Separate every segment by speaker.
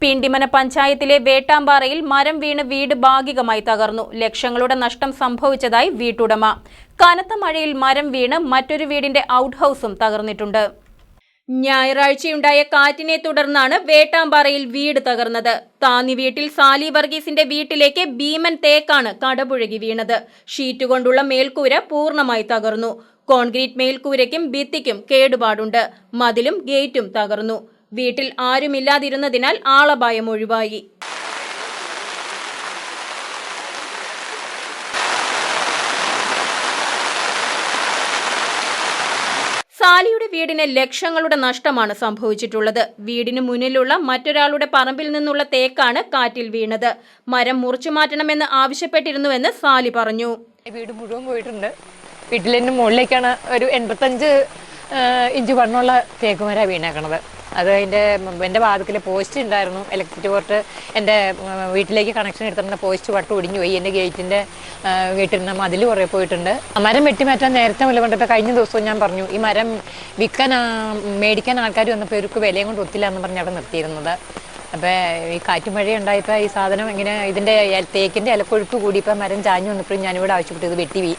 Speaker 1: പിണ്ടിമന പഞ്ചായത്തിലെ വേട്ടാമ്പാറയിൽ മരം വീണ് വീട് ഭാഗികമായി തകർന്നു. ലക്ഷങ്ങളുടെ നഷ്ടം സംഭവിച്ചതായി വീട്ടുടമ. കനത്ത മഴയിൽ മരം വീണ് മറ്റൊരു വീടിന്റെ ഔട്ട് ഹൌസും തകർന്നിട്ടുണ്ട്. ഞായറാഴ്ചയുണ്ടായ കാറ്റിനെ തുടർന്നാണ് വേട്ടാമ്പാറയിൽ വീട് തകർന്നത്. താന്നി വീട്ടിൽ സാലി വർഗീസിന്റെ വീട്ടിലേക്ക് ഭീമൻ തേക്കാണ് കടപുഴകി വീണത്. ഷീറ്റ് കൊണ്ടുള്ള മേൽക്കൂര പൂർണമായി തകർന്നു. കോൺക്രീറ്റ് മേൽക്കൂരയ്ക്കും ഭിത്തിക്കും കേടുപാടുണ്ട്. മതിലും ഗേറ്റും തകർന്നു. വീട്ടിൽ ആരുമില്ലാതിരുന്നതിനാൽ ആളപായം ഒഴിവായി. സാലിയുടെ വീടിന് ലക്ഷങ്ങളുടെ നഷ്ടമാണ് സംഭവിച്ചിട്ടുള്ളത്. വീടിന് മുന്നിലുള്ള മറ്റൊരാളുടെ പറമ്പിൽ നിന്നുള്ള തേക്കാണ് കാറ്റിൽ വീണത്. മരം മുറിച്ചു മാറ്റണമെന്ന് ആവശ്യപ്പെട്ടിരുന്നുവെന്ന് സാലി പറഞ്ഞു.
Speaker 2: വീട് മുഴുവൻ പോയിട്ടുണ്ട്. വീട്ടിലെ മുകളിലേക്കാണ് ഒരു എൺപത്തഞ്ച് ഇഞ്ച് വണ്ണമുള്ള തേക്കുമര വീണേക്കണത്. അത് അതിന്റെ എന്റെ വാതിക്കൽ പോസ്റ്റ് ഉണ്ടായിരുന്നു. ഇലക്ട്രിക് ബോർഡ് എന്റെ വീട്ടിലേക്ക് കണക്ഷൻ എടുത്തിരുന്ന പോസ്റ്റ് വട്ട് ഒടിഞ്ഞു പോയി. എന്റെ ഗേറ്റിന്റെ വീട്ടിൽ മതിൽ കുറേ പോയിട്ടുണ്ട്. മരം വെട്ടിമാറ്റാൻ നേരത്തെ കൊണ്ടിട്ട് കഴിഞ്ഞ ദിവസവും ഞാൻ പറഞ്ഞു ഈ മരം വിൽക്കാൻ മേടിക്കാൻ ആൾക്കാർ വന്നപ്പോൾ ഇവർക്ക് വിലയും കൊണ്ട് ഒത്തില്ല എന്ന് പറഞ്ഞ് അവിടെ നിർത്തിയിരുന്നത്. അപ്പോൾ ഈ കാറ്റും മഴ ഉണ്ടായപ്പോൾ ഈ സാധനം ഇങ്ങനെ ഇതിന്റെ തേക്കിന്റെ ഇലക്കൊഴുപ്പ് കൂടിയപ്പോൾ മരം ചാഞ്ഞു വന്നപ്പോഴും ഞാനിവിടെ ആവശ്യപ്പെട്ടു ഇത് വെട്ടി വീ.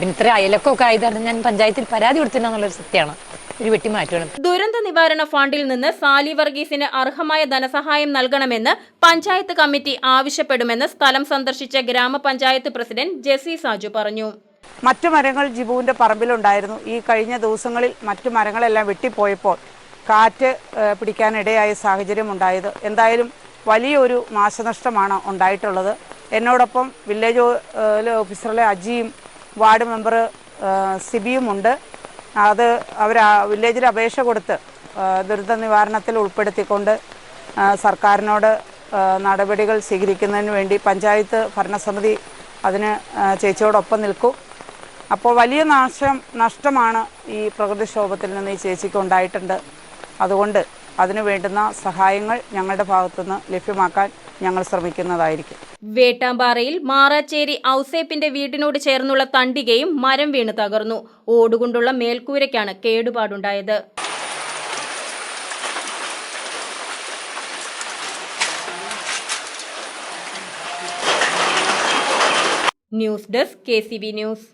Speaker 2: പിന്നെ ഇത്ര അയലക്കൊക്കെ ആയതാണ് ഞാൻ പഞ്ചായത്തിൽ പരാതി കൊടുത്തില്ലെന്നുള്ളൊരു സത്യമാണ്. ഒരു വെട്ടി മാറ്റണം.
Speaker 1: ദുരന്ത നിവാരണ ഫണ്ടിൽ നിന്ന് സാലി വർഗീസിന് അർഹമായ ധനസഹായം നൽകണമെന്ന് പഞ്ചായത്ത് കമ്മിറ്റി ആവശ്യപ്പെടുമെന്ന് സ്ഥലം സന്ദർശിച്ച ഗ്രാമപഞ്ചായത്ത് പ്രസിഡന്റ് ജെസി സാജു പറഞ്ഞു.
Speaker 3: മറ്റു മരങ്ങൾ ജിബുവിന്റെ പറമ്പിലുണ്ടായിരുന്നു. ഈ കഴിഞ്ഞ ദിവസങ്ങളിൽ മറ്റു മരങ്ങളെല്ലാം വെട്ടിപ്പോയപ്പോൾ കാറ്റ് പിടിക്കാനിടയായ സാഹചര്യം ഉണ്ടായത്. എന്തായാലും വലിയൊരു നാശനഷ്ടമാണ് ഉണ്ടായിട്ടുള്ളത്. എന്നോടൊപ്പം വില്ലേജ് ഓഫീസറിലെ അജിയും വാർഡ് മെമ്പർ സിബിയുമുണ്ട് അത് അവർ വില്ലേജിൽ അപേക്ഷ കൊടുത്ത് ദുരിത നിവാരണത്തിൽ ഉൾപ്പെടുത്തിക്കൊണ്ട് സർക്കാരിനോട് നടപടികൾ സ്വീകരിക്കുന്നതിന് വേണ്ടി പഞ്ചായത്ത് ഭരണസമിതി അതിന് ചേച്ചിയോടൊപ്പം നിൽക്കും. അപ്പോൾ വലിയ നാശം നഷ്ടമാണ് ഈ പ്രകൃതിക്ഷോഭത്തിൽ നിന്ന് ഈ ചേച്ചിക്ക് ഉണ്ടായിട്ടുണ്ട്. അതുകൊണ്ട് അതിനു വേണ്ടുന്ന സഹായങ്ങൾ ഞങ്ങളുടെ ഭാഗത്തുനിന്ന് ലഭ്യമാക്കാൻ ഞങ്ങൾ ശ്രമിക്കുന്നതായിരിക്കും.
Speaker 1: വേട്ടാമ്പാറയിൽ മാറാച്ചേരി ഔസേപ്പിന്റെ വീടിനോട് ചേർന്നുള്ള തണ്ടികയും മരം വീണ് തകർന്നു. ഓടുകൊണ്ടുള്ള മേൽക്കൂരയ്ക്കാണ് കേടുപാടുണ്ടായത്. News desk K news.